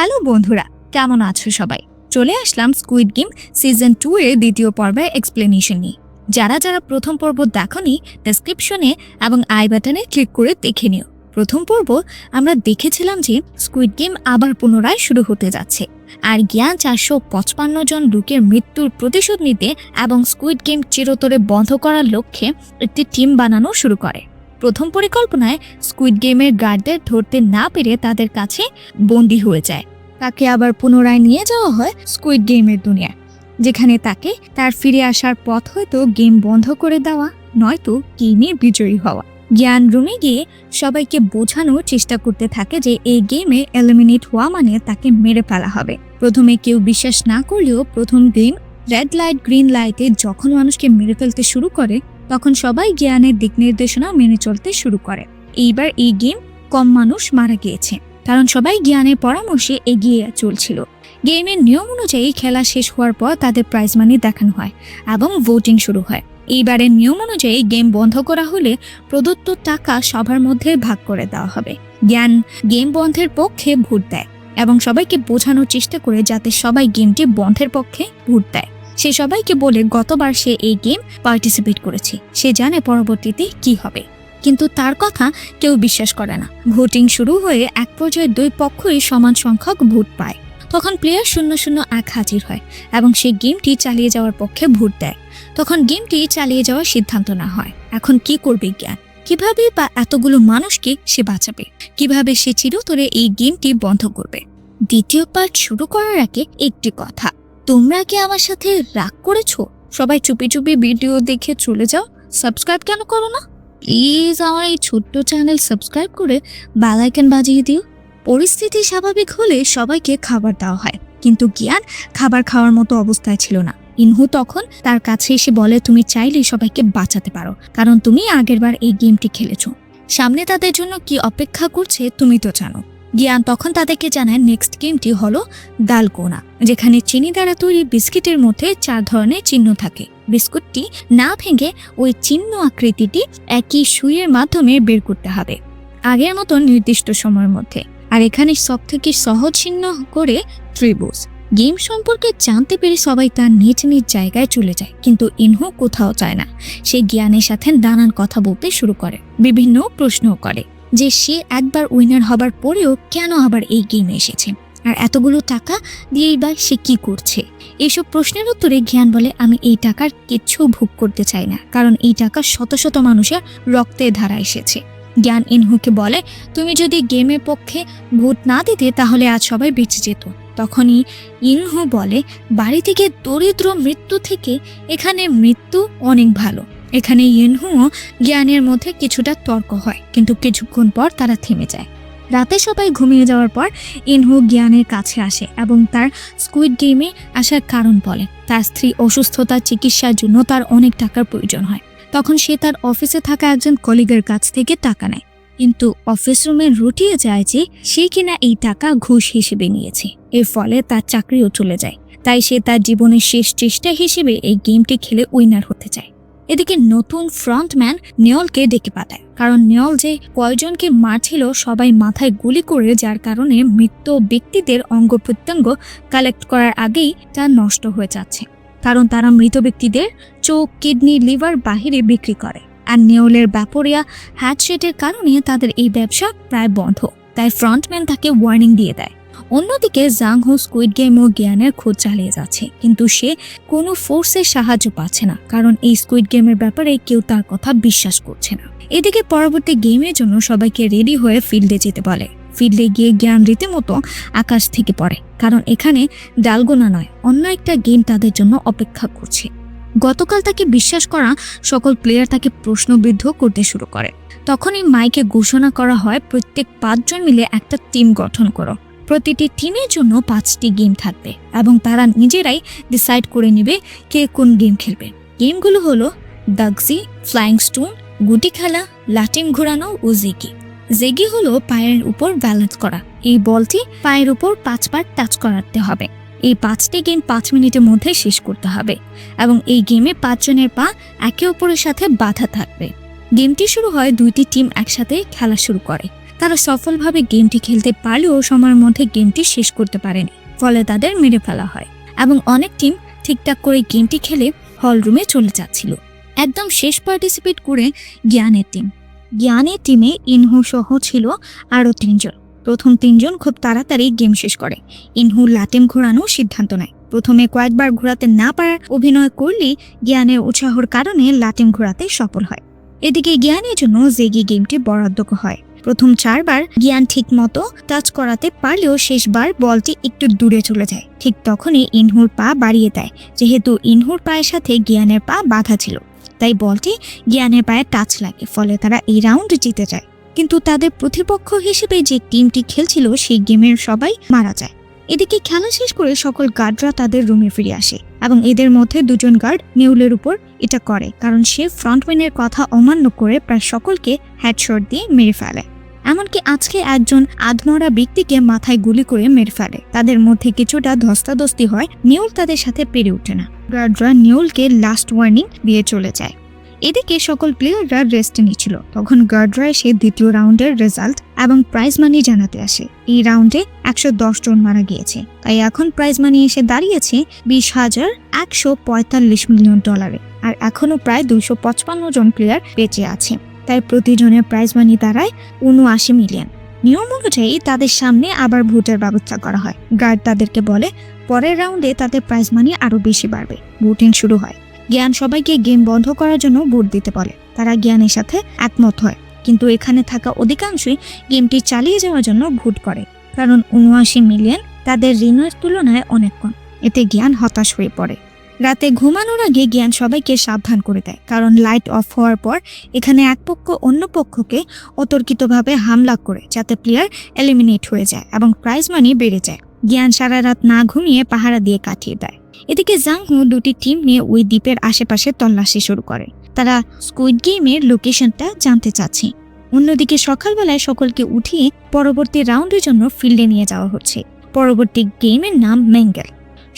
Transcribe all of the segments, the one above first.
Hello বন্ধুরা, কেমন আছো সবাই? চলে আসলাম স্কুইড গেম সিজন টু এর দ্বিতীয় পর্বের এক্সপ্লেনেশন নিয়ে। যারা যারা প্রথম পর্ব দেখনি ডেসক্রিপশনে এবং আই বাটনে ক্লিক করে দেখে নিও। প্রথম পর্ব আমরা দেখেছিলাম যে স্কুইড গেম আবার পুনরায় শুরু হতে যাচ্ছে। আর জ্ঞান চারশো পঁচপান্ন জন লোকের মৃত্যুর প্রতিশোধ নিতে এবং স্কুইড গেম চিরতরে বন্ধ করার লক্ষ্যে একটি টিম বানানো শুরু করে। প্রথম পরিকল্পনায় স্কুইড গেমের গার্ডদের ধরতে না পেরে তাদের কাছে বন্দী হয়ে যায়। তাকে আবার পুনরায় নিয়ে যাওয়া হয় স্কুইড গেমের দুনিয়ায়, যেখানে তাকে তার ফিরে আসার পথ হয়তো গেম বন্ধ করে দেওয়া, নয়তো গেমে বিজয়ী হওয়া। জ্ঞান রুমে গিয়ে সবাইকে বোঝানোর চেষ্টা করতে থাকে যে এই গেমে এলিমিনেট হওয়া মানে তাকে মেরে ফেলা হবে। প্রথমে কেউ বিশ্বাস না করলেও প্রথম গেম রেড লাইট গ্রিন লাইটে যখন মানুষকে মেরে ফেলতে শুরু করে তখন সবাই জ্ঞানের দিক নির্দেশনা মেনে চলতে শুরু করে। এইবার এই গেম কম মানুষ মারা গিয়েছে, কারণ সবাই জ্ঞানের পরামর্শে এগিয়ে চলছিল। গেমের নিয়ম অনুযায়ী খেলা শেষ হওয়ার পর তাদের প্রাইজ মানি দেখানো হয় এবং ভোটিং শুরু হয়। এইবারের নিয়ম অনুযায়ী গেম বন্ধ করা হলে প্রদত্ত টাকা সবার মধ্যে ভাগ করে দেওয়া হবে। জ্ঞান গেম বন্ধের পক্ষে ভোট দেয় এবং সবাইকে বোঝানোর চেষ্টা করে যাতে সবাই গেমটি বন্ধের পক্ষে ভোট দেয়। সে সবাইকে বলে গতবার সে এই গেম পার্টিসিপেট করেছে। সে জানে পরবর্তীতে কি হবে। কিন্তু তার কথা কেউ বিশ্বাস করে না। ভোটিং শুরু হয়ে এক পর্যায়ে দুই পক্ষই সমান সংখ্যক ভোট পায়। তখন প্লেয়ার শূন্য শূন্য এক হাজির হয় এবং সে গেমটি চালিয়ে যাওয়ার পক্ষে ভোট দেয়। তখন গেমটি চালিয়ে যাওয়ার সিদ্ধান্ত না হয়। এখন কি করবে জ্ঞান? কীভাবে বা এতগুলো মানুষকে সে বাঁচাবে? কীভাবে সে চিরতরে এই গেমটি বন্ধ করবে? দ্বিতীয় পার্ট শুরু করার আগে একটি কথা। তোমরা কি আমার সাথে রাগ করেছ? সবাই চুপি চুপি ভিডিও দেখে চলে যাও। সাবস্ক্রাইব কেন করো না? প্লিজ আমার এই ছোট্ট চ্যানেল সাবস্ক্রাইব করে বেল আইকন বাজিয়ে দিও। পরিস্থিতি স্বাভাবিক হলে সবাইকে খাবার দেওয়া হয়। কিন্তু জ্ঞান খাবার খাওয়ার মতো অবস্থায় ছিল না। ইনহু তখন তার কাছে এসে বলে, তুমি চাইলে সবাইকে বাঁচাতে পারো, কারণ তুমি আগেরবার এই গেমটি খেলেছো। সামনে তাদের জন্য কি অপেক্ষা করছে তুমি তো জানো। জ্ঞান তখন তাদেরকে জানায় নেক্সট গেমটি হলো দালকোনা যেখানে চিনি দ্বারা তৈরি বিস্কিটের মধ্যে চার ধরনের চিহ্ন থাকে। বিস্কুটটি না ভেঙে ওই চিহ্ন আকৃতিটি একই সুইয়ের মাধ্যমে বের করতে হবে, আগের মতো নির্দিষ্ট সময়ের মধ্যে। আর এখানে সব থেকে সহজ চিহ্ন করে ত্রিভুজ। গেম সম্পর্কে জানতে পেরে সবাই তার নিজ নিজ জায়গায় চলে যায়, কিন্তু ইনহু কোথাও চায় না। সে জ্ঞানের সাথে নানান কথা বলতে শুরু করে, বিভিন্ন প্রশ্নও করে। যে সে একবার উইনার হবার পরেও কেন আবার এই গেমে এসেছে? আর এতগুলো টাকা দিয়েই বা সে কি করছে? এইসব প্রশ্নের উত্তরে জ্ঞান বলে, আমি এই টাকার কিচ্ছু ভোগ করতে চাই না, কারণ এই টাকা শত শত মানুষের রক্তের ধারা এসেছে। জ্ঞান ইনহুকে বলে, তুমি যদি গেমের পক্ষে ভোট না দিতে, তাহলে আজ সবাই বেঁচে যেত। তখনই ইনহু বলে বাড়ি থেকে দরিদ্র মৃত্যু থেকে এখানে মৃত্যু অনেক ভালো। এখানে ইনহুও জ্ঞানের মধ্যে কিছুটা তর্ক হয়, কিন্তু কিছুক্ষণ পর তারা থেমে যায়। রাতে সবাই ঘুমিয়ে যাওয়ার পর ইনহু জ্ঞানের কাছে আসে এবং তার স্কুইড গেমে আসার কারণ বলে। তার স্ত্রী অসুস্থতার চিকিৎসার জন্য তার অনেক টাকার প্রয়োজন হয়। তখন সে তার অফিসে থাকা একজন কলিগের কাছ থেকে টাকা নেয়। কিন্তু অফিস রুমে রটিয়ে যায় যে সে কিনা এই টাকা ঘুষ হিসেবে নিয়েছে। এর ফলে তার চাকরিও চলে যায়। তাই সে তার জীবনের শেষ চেষ্টা হিসেবে এই গেমটি খেলে উইনার হতে চায়। এদিকে নতুন ফ্রন্টম্যান নিয়লকে ডেকে পাঠায়। কারণ নিয়ল যে কয়জনকে মারছিল, সবাই মাথায় গুলি করে, যার কারণে মৃত ব্যক্তিদের অঙ্গ প্রত্যঙ্গ কালেক্ট করার আগেই তা নষ্ট হয়ে যাচ্ছে। কারণ তারা মৃত ব্যক্তিদের চোখ, কিডনি, লিভার বাহিরে বিক্রি করে। আর নেওলের ব্যাপরিয়া হ্যাডশেটের কারণে তাদের এই ব্যবসা প্রায় বন্ধ। তাই ফ্রন্টম্যান তাকে ওয়ার্নিং দিয়ে দেয়। অন্যদিকে জাংহো স্কুইড গেম ও জ্ঞানের খোঁজ চালিয়ে যাচ্ছে, কিন্তু সে কোনো ফোর্সের সাহায্য পাচ্ছে না, কারণ এই স্কুইড গেমের ব্যাপারে কেউ তার কথা বিশ্বাস করছে না। এদিকে পরবর্তী গেমের জন্য সবাইকে রেডি হয়ে ফিল্ডে যেতে বলে। ফিল্ডে গিয়ে জ্ঞান রীতিমতো আকাশ থেকে পড়ে, কারণ এখানে ডালগোনা নয়, অন্য একটা গেম তাদের জন্য অপেক্ষা করছে। গতকাল তাকে বিশ্বাস করা সকল প্লেয়ার তাকে প্রশ্নবিদ্ধ করতে শুরু করে। তখনই মাইকে ঘোষণা করা হয়, প্রত্যেক পাঁচজন মিলে একটা টিম গঠন করো। প্রতিটি টিমের জন্য পাঁচটি গেম থাকবে এবং তারা নিজেরাই ডিসাইড করে নেবে কে কোন গেম খেলবে। গেমগুলো হলো দাগজি ফ্লাইং স্টোন গুটি খেলা লাটিম ঘোরানো ও জেগি জেগি হলো পায়ের উপর ব্যালেন্স করা। এই বলটি পায়ের উপর পাঁচবার টাচ করাতে হবে। এই পাঁচটি গেম পাঁচ মিনিটের মধ্যে শেষ করতে হবে এবং এই গেমে পাঁচজনের পা একে অপরের সাথে বাধা থাকবে। গেমটি শুরু হয় দুইটি টিম একসাথে খেলা শুরু করে। তারা সফলভাবে গেমটি খেলতে পারলেও সময়ের মধ্যে গেমটি শেষ করতে পারেনি, ফলে তাদের মেরে ফেলা হয় এবং অনেক টিম ঠিকঠাক করে গেমটি খেলে হল রুমে চলে যাচ্ছিল। একদম শেষ পার্টিসিপেট করে জ্ঞানের টিম জ্ঞানের টিমে ইনহু সহ ছিল আরও তিনজন। প্রথম তিনজন খুব তাড়াতাড়ি গেম শেষ করে। ইনহু লাটিম ঘোরানোর সিদ্ধান্ত নেয়। প্রথমে কয়েকবার ঘোরাতে না পারার অভিনয় করলেই জ্ঞানের উৎসাহর কারণে লাটিম ঘোরাতে সফল হয়। এদিকে জ্ঞানের জন্য জেগি গেমটি বরাদ্দ হয়। প্রথম চারবার জ্ঞান ঠিক মতো টাচ করাতে পারলেও শেষবার বলটি একটু দূরে চলে যায়। ঠিক তখনই ইনহুর পা বাড়িয়ে দেয়। যেহেতু ইনহুর পায়ের সাথে জ্ঞানের পা বাধা ছিল, তাই বলটি জ্ঞানের পায়ে টাচ লাগে, ফলে তারা এই রাউন্ড জিতে যায়। কিন্তু তাদের প্রতিপক্ষ হিসেবে যে টিমটি খেলছিল, সেই গেমের সবাই মারা যায়। এদিকে খেলা শেষ করে সকল গার্ডরা তাদের রুমে ফিরে আসে এবং এদের মধ্যে দুজন গার্ড নেউলের উপর এটা করে, কারণ সে ফ্রন্টম্যানের কথা অমান্য করে প্রায় সকলকে হেডশট দিয়ে মেরে ফেলে। এমনকি আজকে একজন আধমরা ব্যক্তিকে মাথায় গুলি করে মেরে ফেলে। তাদের মধ্যে কিছুটা ধস্তাধস্তি হয়, নিউল তাদের সাথে পেরে ওঠে না। গার্ডরা নিউলকে লাস্ট ওয়ার্নিং দিয়ে চলে যায়। এদিকে সকল প্লেয়াররা রেস্ট নিচ্ছিল। তখন গার্ডরা এসে দ্বিতীয় রাউন্ডের রেজাল্ট এবং প্রাইজ মানি জানাতে আসে। এই রাউন্ডে একশো দশ জন মারা গিয়েছে। তাই এখন প্রাইজ মানি এসে দাঁড়িয়েছে বিশ হাজার একশো পঁয়তাল্লিশ মিলিয়ন ডলারে আর এখনও প্রায় দুইশো পঁচপান্ন জন প্লেয়ার বেঁচে আছে। তাই প্রতিজনের প্রাইজ মানি দাঁড়ায় উনআশি মিলিয়ন নিয়ম অনুযায়ী তাদের সামনে আবার ভোটের ব্যবস্থা করা হয়। গার্ড তাদেরকে বলে, পরের রাউন্ডে তাদের প্রাইজ মানি আরও বেশি বাড়বে। ভোটিং শুরু হয়। জ্ঞান সবাইকে গেম বন্ধ করার জন্য ভোট দিতে বলে। তারা জ্ঞানের সাথে একমত হয়। কিন্তু এখানে থাকা অধিকাংশই গেমটি চালিয়ে যাওয়ার জন্য ভোট করে। কারণ উনআশি মিলিয়ন তাদের ঋণের তুলনায় অনেক কম। এতে জ্ঞান হতাশ হয়ে পড়ে। রাতে ঘুমানোর আগে জ্ঞান সবাইকে সাবধান করে দেয়, কারণ লাইট অফ হওয়ার পর এখানে এক পক্ষ অন্য পক্ষকে অতর্কিতভাবে হামলা করে, যাতে প্লেয়ার এলিমিনেট হয়ে যায় এবং প্রাইজ মানি বেড়ে যায়। জ্ঞান সারা রাত না ঘুমিয়ে পাহারা দিয়ে কাটিয়ে দেয়। এদিকে জাংহু দুটি টিম নিয়ে ওই দ্বীপের আশেপাশে তল্লাশি শুরু করে। তারা স্কুইড গেমের লোকেশনটা জানতে চাচ্ছে। অন্যদিকে সকালবেলায় সকলকে উঠিয়ে পরবর্তী রাউন্ডের জন্য ফিল্ডে নিয়ে যাওয়া হচ্ছে। পরবর্তী গেমের নাম ম্যাঙ্গেল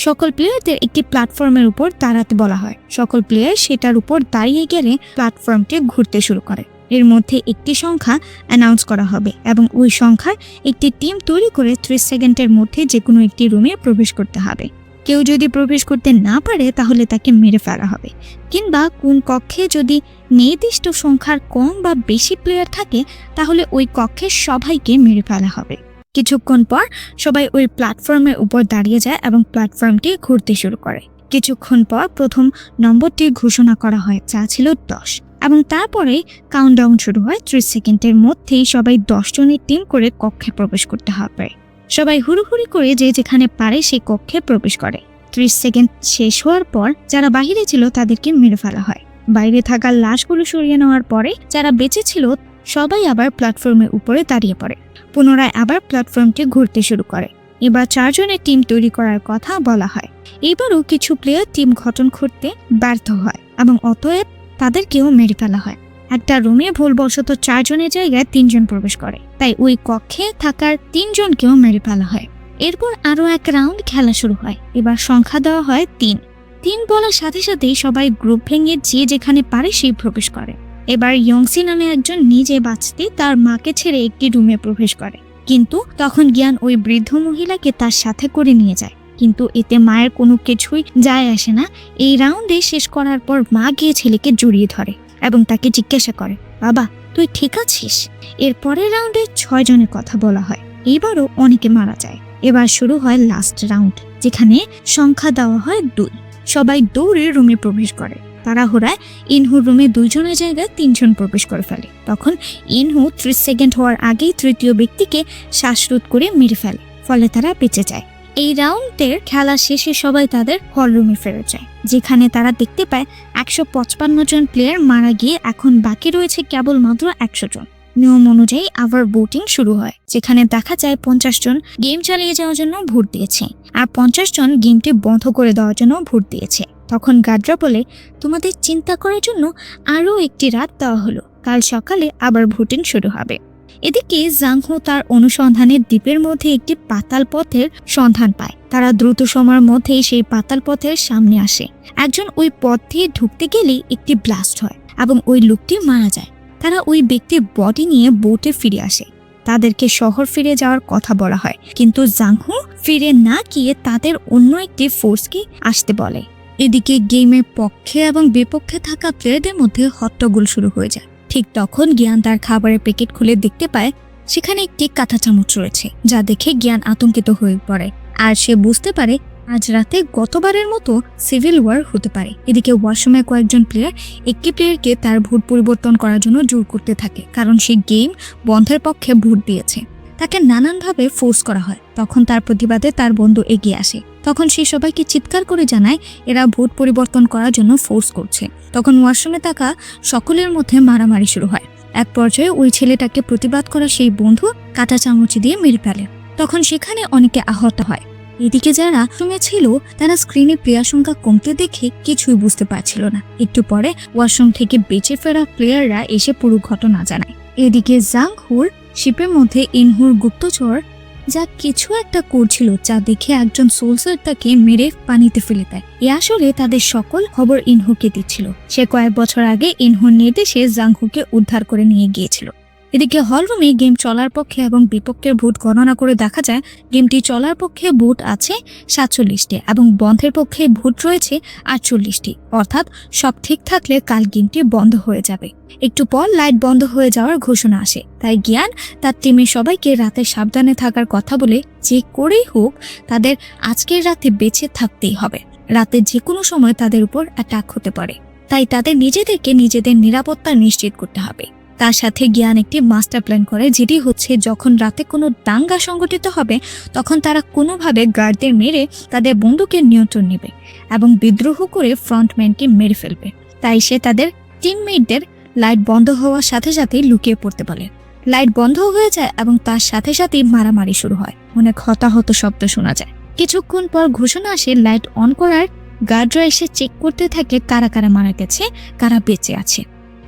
সকল প্লেয়ারদের একটি প্ল্যাটফর্মের উপর দাঁড়াতে বলা হয়। সকল প্লেয়ার সেটার উপর দাঁড়িয়ে গেলে প্ল্যাটফর্মটি ঘুরতে শুরু করে। এর মধ্যে একটি সংখ্যা অ্যানাউন্স করা হবে এবং ওই সংখ্যার একটি টিম তৈরি করে ত্রিশ সেকেন্ডের মধ্যে যে কোনো একটি রুমে প্রবেশ করতে হবে। কেউ যদি প্রবেশ করতে না পারে, তাহলে তাকে মেরে ফেলা হবে। কিংবা কোন কক্ষে যদি নির্দিষ্ট সংখ্যার কম বা বেশি প্লেয়ার থাকে, তাহলে ওই কক্ষের সবাইকে মেরে ফেলা হবে। কিছুক্ষণ পর সবাই ওই প্ল্যাটফর্মের উপর দাঁড়িয়ে যায় এবং প্ল্যাটফর্মটি ঘুরতে শুরু করে। কিছুক্ষণ পর প্রথম নম্বরটি ঘোষণা করা হয়, যা ছিল দশ। এবং তারপরে কাউন্টডাউন শুরু হয়, ত্রিশ সেকেন্ডের মধ্যেই সবাই জনের টিম করে কক্ষে প্রবেশ করতে হবে। সবাই হুড়ুহুড়ি করে যে যেখানে পারে সেই কক্ষে প্রবেশ করে। ত্রিশ সেকেন্ড শেষ হওয়ার পর যারা বাহিরে ছিল তাদেরকে মেরে ফেলা হয়। বাইরে থাকা লাশগুলো সরিয়ে নেওয়ার পরে যারা বেঁচে ছিল সবাই আবার প্ল্যাটফর্মের উপরে দাঁড়িয়ে পড়ে। পুনরায় আবার প্ল্যাটফর্মটি ঘুরতে শুরু করে। এবার চারজনের টিম তৈরি করার কথা বলা হয়। এবারও কিছু প্লেয়ার টিম গঠন করতে ব্যর্থ হয় এবং অতএব তাদেরকেও মেরে ফেলা হয়। একটা রুমে ভুলবশত চারজনের জায়গায় তিনজন প্রবেশ করে। তাই ওই কক্ষে থাকার তিনজনকেও মেরে ফেলা হয়। এরপর আরও এক রাউন্ড খেলা শুরু হয়। এবার সংখ্যা দেওয়া হয় তিন। তিন বলার সাথে সাথেই সবাই গ্রুপ ভেঙে যে যেখানে পারে সেই প্রবেশ করে। এবার ইয়ংসি নামে একজন নিজে বাঁচতে তার মাকে ছেড়ে একটি রুমে প্রবেশ করে। কিন্তু তখন জ্ঞান ওই বৃদ্ধ মহিলাকে তার সাথে করে নিয়ে যায়। কিন্তু এতে মায়ের কোনো কিছুই যায় আসে না। এই রাউন্ডে শেষ করার পর মা গিয়ে ছেলেকে জড়িয়ে ধরে এবং তাকে জিজ্ঞাসা করে, বাবা, তুই ঠিক আছিস? এর পরের রাউন্ডে ছয় জনের কথা বলা হয়। এবারও অনেকে মারা যায়। এবার শুরু হয় লাস্ট রাউন্ড, যেখানে সংখ্যা দেওয়া হয় দুই। সবাই দৌড়ে রুমে প্রবেশ করে। তাড়াহুড়ায় ইনহুর রুমে দুইজনের জায়গায় তিনজন প্রবেশ করে ফেলে। তখন ইনহু ত্রিশ সেকেন্ড হওয়ার আগেই তৃতীয় ব্যক্তিকে শ্বাসরোধ করে মেরে ফেলে, ফলে তারা বেঁচে যায়। এই রাউন্ডের খেলা শেষে সবাই তাদের হল রুমে ফেরত যায়, যেখানে তারা দেখতে পায় একশো পঁচপান্ন জন প্লেয়ার মারা গিয়ে এখন বাকি রয়েছে কেবলমাত্র একশো জন। নিয়ম অনুযায়ী আবার ভোটিং শুরু হয়, যেখানে দেখা যায় পঞ্চাশ জন গেম চালিয়ে যাওয়ার জন্য ভোট দিয়েছে, আর পঞ্চাশ জন গেমটি বন্ধ করে দেওয়ার জন্য ভোট দিয়েছে। তখন গার্ডরা বলে, তোমাদের চিন্তা করার জন্য আরও একটি রাত দেওয়া হলো। কাল সকালে আবার ভোটিং শুরু হবে। এদিকে জাংহো তার অনুসন্ধানে দ্বীপের মধ্যে একটি পাতাল পথের সন্ধান পায়। তারা দ্রুত সময়ের মধ্যেই সেই পাতাল পথের সামনে আসে। একজন ওই পথ দিয়ে ঢুকতে গেলেই একটি ব্লাস্ট হয় এবং ওই লোকটি মারা যায়। তারা ওই ব্যক্তির বডি নিয়ে বোটে ফিরে আসে। তাদেরকে শহর ফিরে যাওয়ার কথা বলা হয়। কিন্তু জাংহু ফিরে না গিয়ে তাদের অন্য একটি ফোর্সকে আসতে বলে। এদিকে গেমের পক্ষে এবং বিপক্ষে থাকা প্লেয়ারদের মধ্যে হট্টগোল শুরু হয়ে যায়। ঠিক তখন জ্ঞান তার খাবারের প্যাকেট খুলে দেখতে পায়, সেখানে একটি কাঁথা চামচ রয়েছে, যা দেখে জ্ঞান আতঙ্কিত হয়ে পড়ে। আর সে বুঝতে পারে, আজ রাতে গতবারের মতো সিভিল ওয়ার হতে পারে। এদিকে ওয়াশরুমে কয়েকজন প্লেয়ার একটি প্লেয়ারকে তার ভোট পরিবর্তন করার জন্য জোর করতে থাকে, কারণ সে গেম বন্ধের পক্ষে ভোট দিয়েছে। তাকে নানানভাবে ফোর্স করা হয়। তখন তার প্রতিবাদে তার বন্ধু এগিয়ে আসে। তখন সে সবাইকে চিৎকার করে জানায়, এরা ভোট পরিবর্তন করার জন্য ফোর্স করছে। তখন ওয়াশরুমে থাকা সকলের মধ্যে মারামারি শুরু হয়। এক পর্যায়ে ওই ছেলেটাকে প্রতিবাদ করা সেই বন্ধু কাঁটা চামচ দিয়ে মেরে ফেলে। তখন সেখানে অনেকে আহত হয়। এদিকে যারা রুমে ছিল, তারা স্ক্রিনে সংখ্যা কমতে দেখে কিছুই বুঝতে পারছিল না। একটু পরে ওয়াশরুম থেকে বেঁচে ফেরা প্লেয়াররা এসে পুরো ঘটনা জানায়। এদিকে জাং হুর শিপের মধ্যে ইনহুর গুপ্তচর যা কিছু একটা করছিল যা দেখে একজন সোলসার তাকে মেরে পানিতে ফেলে দেয়। এ আসলে তাদের সকল খবর ইনহুকে দিচ্ছিল। সে কয়েক বছর আগে ইনহুর নির্দেশে জাংহুকে উদ্ধার করে নিয়ে গিয়েছিল। এদিকে হলরুমে গেম চলার পক্ষে এবং বিপক্ষের ভোট গণনা করে দেখা যায়, গেমটি চলার পক্ষে ভোট আছে সাতচল্লিশটি এবং বন্ধের পক্ষে ভোট রয়েছে আটচল্লিশটি। অর্থাৎ সব ঠিক থাকলে কাল গেমটি বন্ধ হয়ে যাবে। একটু পর লাইট বন্ধ হয়ে যাওয়ার ঘোষণা আসে। তাই জ্ঞান, তার টিমের সবাইকে রাতে সাবধানে থাকার কথা বলে যে করেই হোক, তাদের আজকের রাতে বেঁচে থাকতেই হবে। রাতে যে কোনো সময় তাদের উপর অ্যাটাক হতে পারে। তাই তাদের নিজেদেরকে নিজেদের নিরাপত্তা নিশ্চিত করতে হবে। তার সাথে জ্ঞান একটি মাস্টার প্ল্যান করে, যেটি হচ্ছে যখন রাতে কোনো দাঙ্গা সংগঠিত হবে, তখন তারা কোনোভাবে গার্ডদের মেরে তাদের বন্দুকের নিয়ন্ত্রণ নেবে এবং বিদ্রোহ করে ফ্রন্টম্যানকে মেরে ফেলবে। তাই সে তাদের টিমমেটদের লাইট বন্ধ হওয়ার সাথে সাথেই লুকিয়ে পড়তে বলে। লাইট বন্ধ হয়ে যায় এবং তার সাথে সাথেই মারামারি শুরু হয়। অনেক হতাহত শব্দ শোনা যায়। কিছুক্ষণ পর ঘোষণা আসে লাইট অন করার গার্ডরা এসে চেক করতে থাকে কারা কারা মারা গেছে, কারা বেঁচে আছে।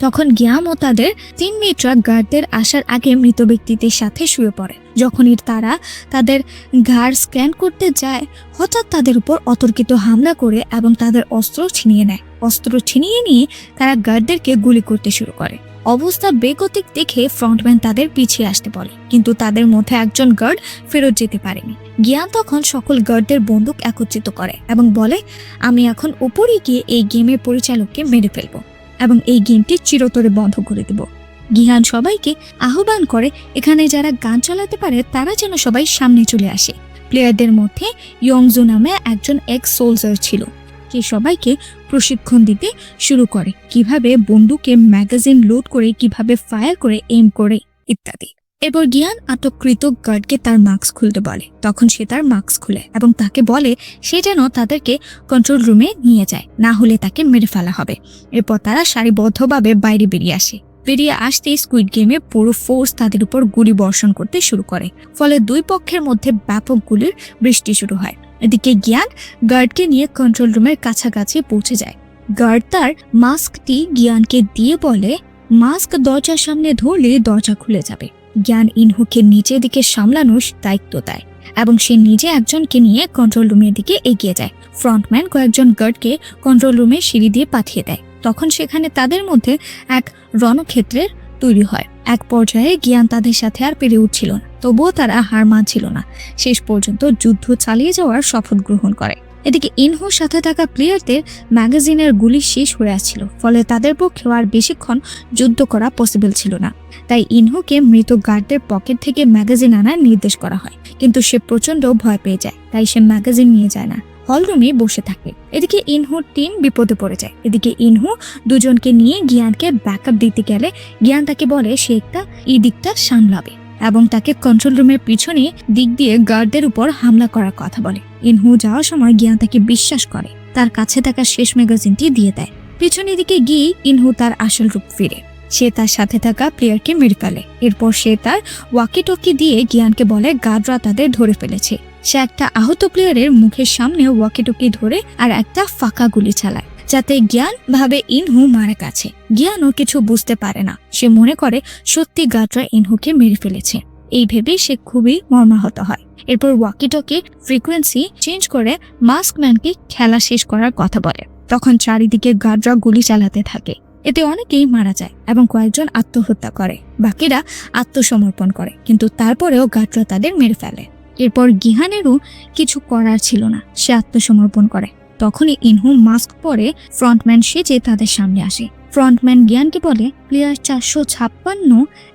তখন গ্যাম ও তাদের তিন মিটরা গার্ডদের আসার আগে মৃত ব্যক্তিদের সাথে শুয়ে পড়ে। যখনই তারা তাদের ঘাড় স্ক্যান করতে যায়, হঠাৎ তাদের উপর অতর্কিত হামলা করে এবং তাদের অস্ত্র ছিনিয়ে নেয়। অস্ত্র ছিনিয়ে নিয়ে তারা গার্ডদেরকে গুলি করতে শুরু করে। অবস্থা বেগতিক দেখে ফ্রন্টম্যান তাদের পিছিয়ে আসতে বলে, কিন্তু তাদের মধ্যে একজন গার্ড ফেরত যেতে পারেনি। জ্ঞান তখন সকল গার্ডদের বন্দুক একত্রিত করে এবং বলে, আমি এখন উপরে গিয়ে এই গেমের পরিচালককে মেরে ফেলব। এবং এই গেমটি চিরতরে বন্ধ করে দেব। গিহান সবাইকে আহ্বান করে, এখানে যারা গান চালাতে পারে, তারা যেন সবাই সামনে চলে আসে। প্লেয়ারদের মধ্যে ইয়ংজু নামে একজন এক্স সোলজার ছিল। যে সবাইকে প্রশিক্ষণ দিতে শুরু করে, কীভাবে বন্দুকে ম্যাগাজিন লোড করে, কীভাবে ফায়ার করে, এম করে, ইত্যাদি। এরপর জ্ঞান আটককৃত গার্ডকে তার মাস্ক খুলতে বলে। তখন সে তার মাস্ক খুলে এবং তাকে বলে, সে যেন তাদেরকে কন্ট্রোল রুমে নিয়ে যায়, না হলে তাকে মেরে ফেলা হবে। এরপর তারা সারিবদ্ধভাবে বাইরে বেরিয়ে আসে। বেরিয়ে আসতেই স্কুইড গেমে পুরো ফোর্স তাদের উপর গুলি বর্ষণ করতে শুরু করে। ফলে দুই পক্ষের মধ্যে ব্যাপক গুলির বৃষ্টি শুরু হয়। এদিকে জ্ঞান গার্ডকে নিয়ে কন্ট্রোল রুমের কাছাকাছি পৌঁছে যায়। গার্ড তার মাস্কটি জ্ঞানকে দিয়ে বলে, মাস্ক দরজার সামনে ধরলে দরজা খুলে যাবে। জ্ঞান ইনহুকে নিচের দিকে সামলানোর দায়িত্ব দেয় এবং সে নিজে একজনকে নিয়ে কন্ট্রোল রুমের দিকে এগিয়ে যায়। ফ্রন্টম্যান কয়েকজন গার্ডকে কন্ট্রোল রুমে সিঁড়ি দিয়ে পাঠিয়ে দেয়। তখন সেখানে তাদের মধ্যে এক রণক্ষেত্রের তৈরি হয়। এক পর্যায়ে জ্ঞান তাদের সাথে আর পেরে উঠছিল না, তবুও তারা হার মানছিল না। শেষ পর্যন্ত যুদ্ধ চালিয়ে যাওয়ার শপথ গ্রহণ করে। এদিকে ইনহুর সাথে থাকা প্লেয়ারদের ম্যাগাজিনের গুলি শেষ হয়ে আসছিল, ফলে তাদের পক্ষেও আর বেশিক্ষণ যুদ্ধ করা পসিবল ছিল না। তাই ইনহুকে মৃত গার্ডদের পকেট থেকে ম্যাগাজিন আনার নির্দেশ করা হয়, কিন্তু সে প্রচণ্ড ভয় পেয়ে যায়, তাই সে ম্যাগাজিন নিয়ে যায় না হলরুমে বসে থাকে। এদিকে ইনহুর টিম বিপদে পড়ে যায়। এদিকে ইনহু দুজনকে নিয়ে জ্ঞানকে ব্যাকআপ দিতে গেলে জ্ঞান তাকে বলে সে একটা এই দিকটা সামলাবে এবং তাকে কন্ট্রোল রুমের পিছনে দিক দিয়ে গার্ডদের উপর হামলা করার কথা বলে। ইনহু যাওয়ার সময় জ্ঞান তাকে বিশ্বাস করে। তার কাছে থাকা শেষ ম্যাগাজিনটি দিয়ে দেয়। পিছনের দিকে গিয়ে ইনহু তার আসল রূপ ফিরে। সে তার সাথে থাকা প্লেয়ারকে মেরে ফেলে। এরপর সে তার ওয়াকিটকি দিয়ে জ্ঞানকে বলে গার্ডরা তাদের ধরে ফেলেছে। সে একটা আহত প্লেয়ারের মুখের সামনে ওয়াকিটকি ধরে আর একটা ফাঁকা গুলি চালায়, যাতে জ্ঞান ভাবে ইনহু মারা গেছে। জ্ঞানও কিছু বুঝতে পারে না। সে মনে করে, সত্যি গার্ডরা ইনহুকে মেরে ফেলেছে। এই ভেবে সে খুবই মর্মাহত হয়। এরপর ওয়াকিটকি ফ্রিকোয়েন্সি চেঞ্জ করে মাস্কম্যানকে খেলা শেষ করার কথা বলে। তখন চারিদিকে গার্ডরা গুলি চালাতে থাকে। এতে অনেকেই মারা যায় এবং কয়েকজন আত্মহত্যা করে। বাকিরা আত্মসমর্পণ করে, কিন্তু তারপরেও গাটরা তাদের মেরে ফেলে। এরপর গিহানেরও কিছু করার ছিল না। সে আত্মসমর্পণ করে। তখনই ইনহু মাস্ক পরে ফ্রন্টম্যান সেজে তাদের সামনে আসে। ফ্রন্টম্যান জ্ঞানকে বলে, প্লেয়ার চারশো ছাপ্পান্ন,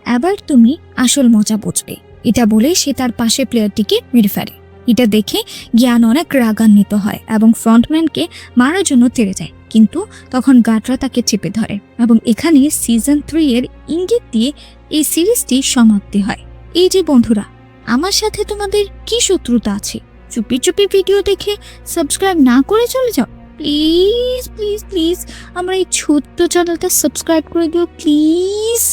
এবার তুমি আসল মজা বুঝবে। এটা বলে সে তার পাশে প্লেয়ারটিকে মেরে ফেলে। এটা দেখে জ্ঞান অনেক রাগান্বিত হয় এবং ফ্রন্টম্যানকে মারার জন্য তেড়ে যায়। কিন্তু তখন গাটরা তাকে চেপে ধরে এবং এখানে সিজন থ্রি এর ইঙ্গিত দিয়ে এই সিরিজটি সমাপ্তি হয়। এই যে বন্ধুরা, আমার সাথে তোমাদের কি শত্রুতা আছে? চুপি চুপি ভিডিও দেখে সাবস্ক্রাইব না করে চলে যাও। প্লিজ প্লিজ প্লিজ আমরা এই ছোট্ট চ্যানেলটা সাবস্ক্রাইব করে দিও প্লিজ